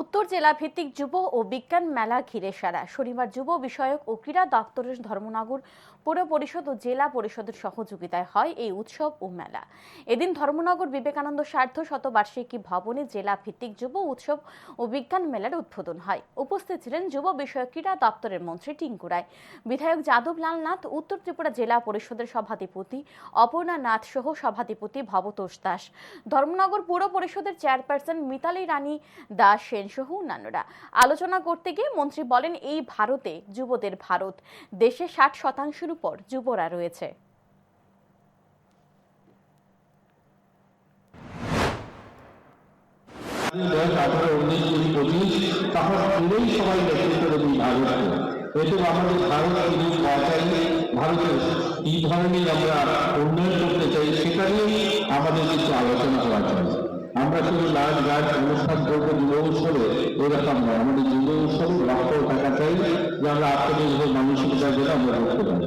উত্তর জেলা ভিত্তিক যুব ও বিজ্ঞান মেলা ঘিরে সারা। শনিবার যুব বিষয়ক ও ক্রীড়া দপ্তরের ধর্মনগর পৌর পরিষদ ও জেলা পরিষদের সহযোগিতায় হয় এই উৎসব ও মেলা। এদিন ধর্মনগর বিবেকানন্দ সার্ধ শতবার্ষিকী ভবনে জেলা ভিত্তিক যুব উৎসব ও বিজ্ঞান মেলার উদ্বোধন হয়। উপস্থিত ছিলেন যুব বিষয়ক ক্রীড়া দপ্তরের মন্ত্রী টিঙ্কু রায়। বিধায়ক যাদব লাল নাথ, উত্তর ত্রিপুরা জেলা পরিষদের সভাধিপতি অপর্ণা নাথ সহ সভাধিপতি ভবতোষ দাস। ধর্মনগর পৌর পরিষদের চেয়ারপারসন মিতালি রানী দাস সেন সহ অন্যান্যরা। আলোচনা করতে গিয়ে মন্ত্রী বলেন, এই ভারতে যুবদের ভারত, দেশে ষাট শতাংশের উপর যুবরা রয়েছে। ভারতের কি ধরনের আমরা উন্নয়ন করতে চাই, সেটা আমাদের কিছু আলোচনা করা চাই। আমরা শুধু নাচ গান অনুষ্ঠান করব যুব উৎসবে এরকম নয়। আমাদের যুব উৎসবে লক্ষ্য থাকা চাই যে আমরা আত্মনির্ভর মানুষ যেটা আমরা করতে পারি